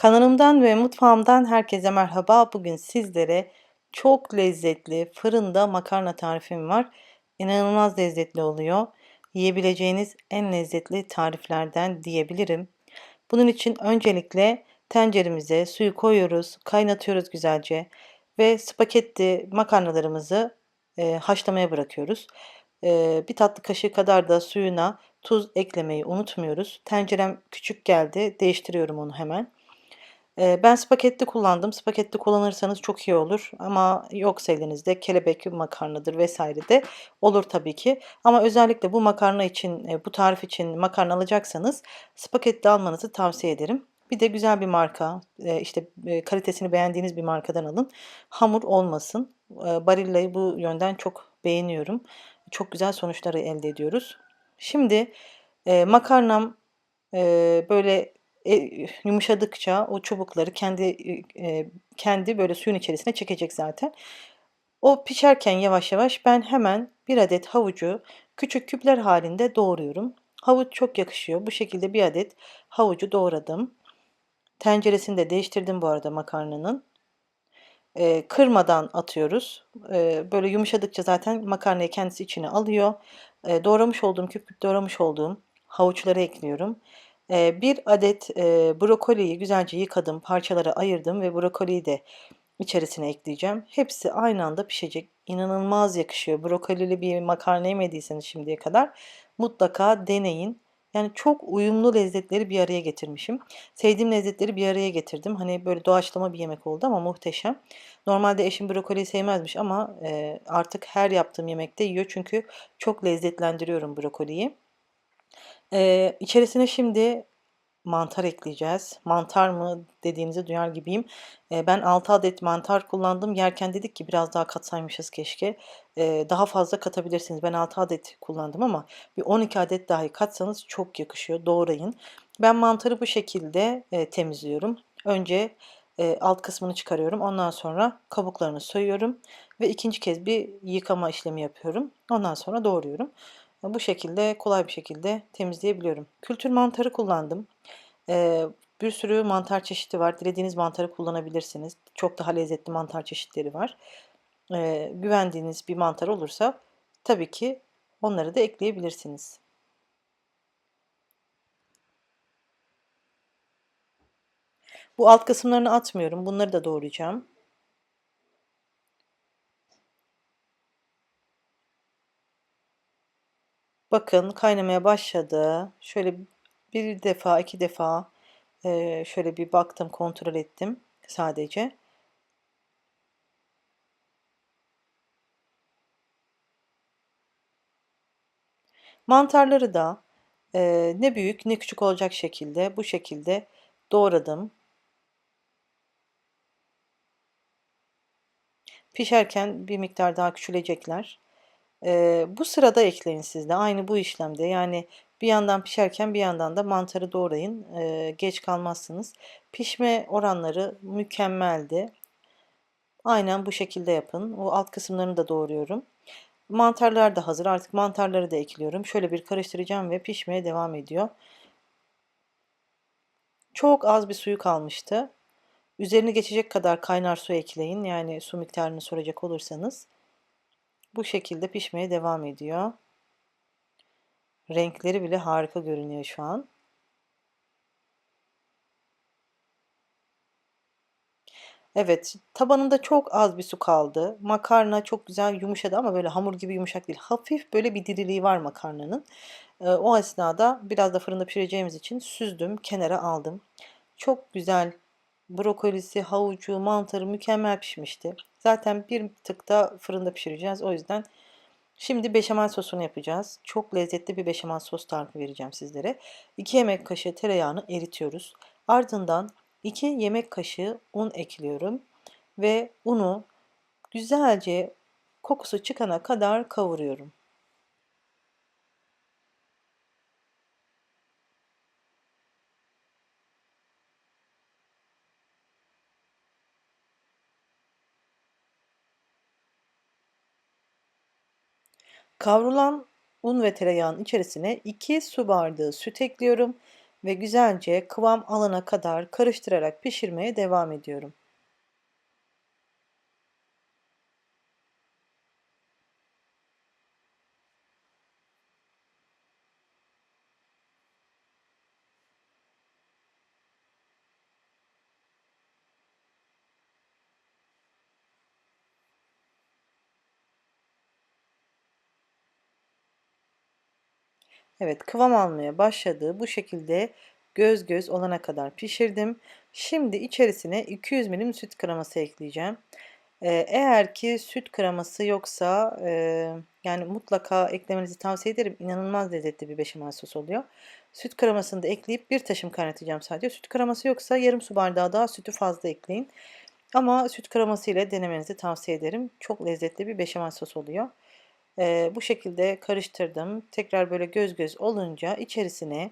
Kanalımdan ve mutfağımdan herkese merhaba. Bugün sizlere çok lezzetli fırında makarna tarifim var. İnanılmaz lezzetli oluyor. Yiyebileceğiniz en lezzetli tariflerden diyebilirim. Bunun için öncelikle tenceremize suyu koyuyoruz, kaynatıyoruz güzelce ve spagetti makarnalarımızı e, haşlamaya bırakıyoruz. E, bir tatlı kaşığı kadar da suyuna tuz eklemeyi unutmuyoruz. Tencerem küçük geldi, değiştiriyorum onu hemen. Ben spagetti kullandım. Spagetti kullanırsanız çok iyi olur ama yoksa elinizde kelebek makarnadır vesaire de olur tabii ki. Ama özellikle bu makarna için, bu tarif için makarna alacaksanız spagetti almanızı tavsiye ederim. Bir de güzel bir marka, işte, kalitesini beğendiğiniz bir markadan alın. Hamur olmasın. Barilla'yı bu yönden çok beğeniyorum. Çok güzel sonuçları elde ediyoruz. Şimdi, makarnam, böyle Eee, yumuşadıkça o çubukları kendi, eee, kendi böyle suyun içerisine çekecek zaten. O pişerken yavaş yavaş ben hemen bir adet havucu küçük küpler halinde doğruyorum. Havuç çok yakışıyor. Bu şekilde bir adet havucu doğradım. Tenceresini de değiştirdim bu arada makarnanın. Eee, kırmadan atıyoruz. Eee, böyle yumuşadıkça zaten makarnayı kendisi içine alıyor. Eee, doğramış olduğum, küp küp doğramış olduğum havuçları ekliyorum. 1 adet, brokoliyi güzelce yıkadım, parçalara ayırdım ve brokoliyi de içerisine ekleyeceğim. Hepsi aynı anda pişecek. İnanılmaz yakışıyor. Brokolili bir makarna yemediyseniz şimdiye kadar mutlaka deneyin. Yani çok uyumlu lezzetleri bir araya getirmişim. Sevdiğim lezzetleri bir araya getirdim. Hani böyle doğaçlama bir yemek oldu ama muhteşem. Normalde eşim brokoliyi sevmezmiş ama artık her yaptığım yemekte yiyor çünkü çok lezzetlendiriyorum brokoliyi. Eee, içerisine şimdi mantar ekleyeceğiz. Mantar mı dediğinizi duyar gibiyim. Eee, ben 6 adet mantar kullandım. Yerken dedik ki biraz daha katsaymışız keşke. Eee, daha fazla katabilirsiniz. Ben 6 adet kullandım ama bir 12 adet dahi katsanız çok yakışıyor. Doğrayın. Ben mantarı bu şekilde eee, temizliyorum. Önce eee, alt kısmını çıkarıyorum. Ondan sonra kabuklarını soyuyorum ve ikinci kez bir yıkama işlemi yapıyorum. Ondan sonra doğruyorum. Bu şekilde kolay bir şekilde temizleyebiliyorum. Kültür mantarı kullandım. Eee, bir sürü mantar çeşidi var. Dilediğiniz mantarı kullanabilirsiniz. Çok daha lezzetli mantar çeşitleri var. Eee, güvendiğiniz bir mantar olursa tabii ki onları da ekleyebilirsiniz. Bu alt kısımlarını atmıyorum. Bunları da doğrayacağım. Bakın kaynamaya başladı. Şöyle bir defa, iki defa şöyle bir baktım, kontrol ettim sadece. Mantarları da eee, ne büyük ne küçük olacak şekilde bu şekilde doğradım. Pişerken bir miktar daha küçülecekler. Eee, bu sırada ekleyin siz de aynı bu işlemde. Yani bir yandan pişerken bir yandan da mantarı doğrayın. Eee, geç kalmazsınız. Pişme oranları mükemmeldi. Aynen bu şekilde yapın. O alt kısımlarını da doğruyorum. Mantarlar da hazır. Artık mantarları da ekliyorum. Şöyle bir karıştıracağım ve pişmeye devam ediyor. Çok az bir suyu kalmıştı. Üzerine geçecek kadar kaynar su ekleyin. Yani su miktarını soracak olursanız. Bu şekilde pişmeye devam ediyor. Renkleri bile harika görünüyor şu an. Evet, tabanında çok az bir su kaldı. Makarna çok güzel yumuşadı ama böyle hamur gibi yumuşak değil. Hafif böyle bir diriliği var makarnanın. Ee, o esnada biraz da fırında pişireceğimiz için süzdüm, kenara aldım. Çok güzel brokolisi, havucu, mantarı mükemmel pişmişti. Zaten bir tık da fırında pişireceğiz. O yüzden şimdi beşamel sosunu yapacağız. Çok lezzetli bir beşamel sos tarifi vereceğim sizlere. 2 yemek kaşığı tereyağını eritiyoruz. Ardından 2 yemek kaşığı un ekliyorum ve unu güzelce kokusu çıkana kadar kavuruyorum. Kavrulan un ve tereyağının içerisine 2 su bardağı süt ekliyorum ve güzelce kıvam alana kadar karıştırarak pişirmeye devam ediyorum. Evet kıvam almaya başladı. Bu şekilde göz göz olana kadar pişirdim. Şimdi içerisine 200 milim süt kreması ekleyeceğim. Ee, eğer ki süt kreması yoksa e, yani mutlaka eklemenizi tavsiye ederim. İnanılmaz lezzetli bir beşamel sos oluyor. Süt kremasını da ekleyip bir taşım kaynatacağım sadece. Süt kreması yoksa yarım su bardağı daha sütü fazla ekleyin. Ama süt kreması ile denemenizi tavsiye ederim. Çok lezzetli bir beşamel sos oluyor. Ee, bu şekilde karıştırdım. Tekrar böyle göz göz olunca içerisine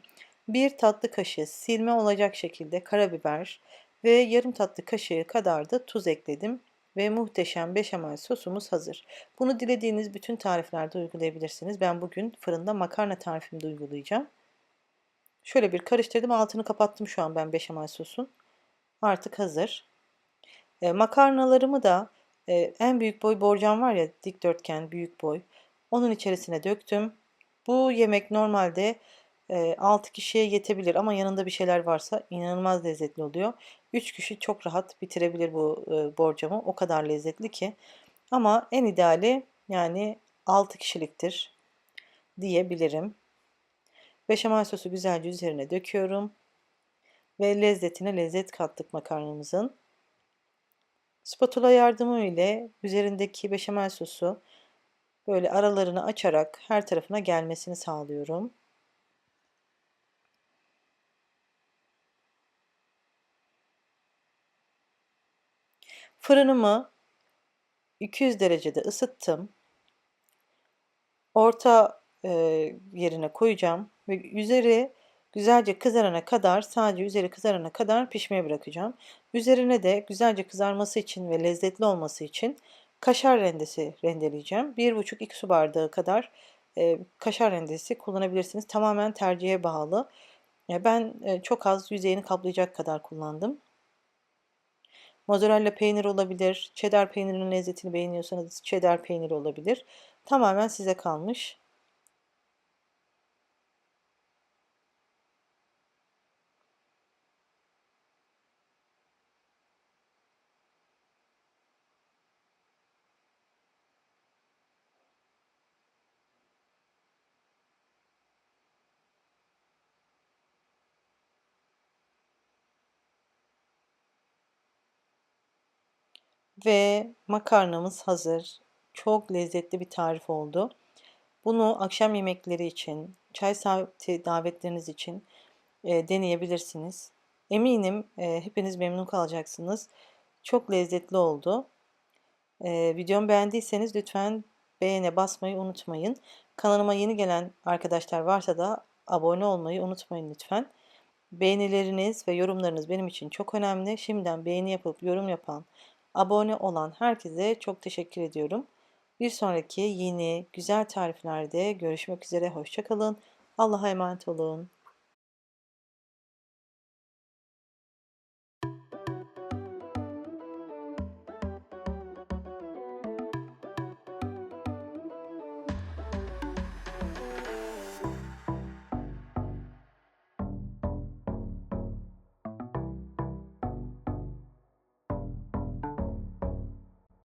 bir tatlı kaşığı silme olacak şekilde karabiber ve yarım tatlı kaşığı kadar da tuz ekledim ve muhteşem beşamel sosumuz hazır. Bunu dilediğiniz bütün tariflerde uygulayabilirsiniz. Ben bugün fırında makarna tarifimde uygulayacağım. Şöyle bir karıştırdım. Altını kapattım şu an ben beşamel sosun. Artık hazır. E, makarnalarımı da e, en büyük boy borcam var ya dikdörtgen büyük boy. Onun içerisine döktüm. Bu yemek normalde e, 6 kişiye yetebilir ama yanında bir şeyler varsa inanılmaz lezzetli oluyor. 3 kişi çok rahat bitirebilir bu e, borcamı. O kadar lezzetli ki. Ama en ideali yani 6 kişiliktir diyebilirim. Beşamel sosu güzelce üzerine döküyorum. Ve lezzetine lezzet kattık makarnamızın. Spatula yardımı ile üzerindeki beşamel sosu böyle aralarını açarak her tarafına gelmesini sağlıyorum. Fırınımı 200 derecede ısıttım. Orta e, yerine koyacağım ve üzeri güzelce kızarana kadar sadece üzeri kızarana kadar pişmeye bırakacağım. Üzerine de güzelce kızarması için ve lezzetli olması için kaşar rendesi rendeleyeceğim. 1,5-2 su bardağı kadar e, kaşar rendesi kullanabilirsiniz. Tamamen tercihe bağlı. E, ben e, çok az yüzeyini kaplayacak kadar kullandım. Mozzarella peynir olabilir. Cheddar peynirinin lezzetini beğeniyorsanız cheddar peyniri olabilir. Tamamen size kalmış. Ve makarnamız hazır. Çok lezzetli bir tarif oldu. Bunu akşam yemekleri için, çay saati davetleriniz için e, deneyebilirsiniz. Eminim e, hepiniz memnun kalacaksınız. Çok lezzetli oldu. E, videomu beğendiyseniz lütfen beğene basmayı unutmayın. Kanalıma yeni gelen arkadaşlar varsa da abone olmayı unutmayın lütfen. Beğenileriniz ve yorumlarınız benim için çok önemli. Şimdiden beğeni yapıp yorum yapan, abone olan herkese çok teşekkür ediyorum. Bir sonraki yeni güzel tariflerde görüşmek üzere. Hoşçakalın. Allah'a emanet olun.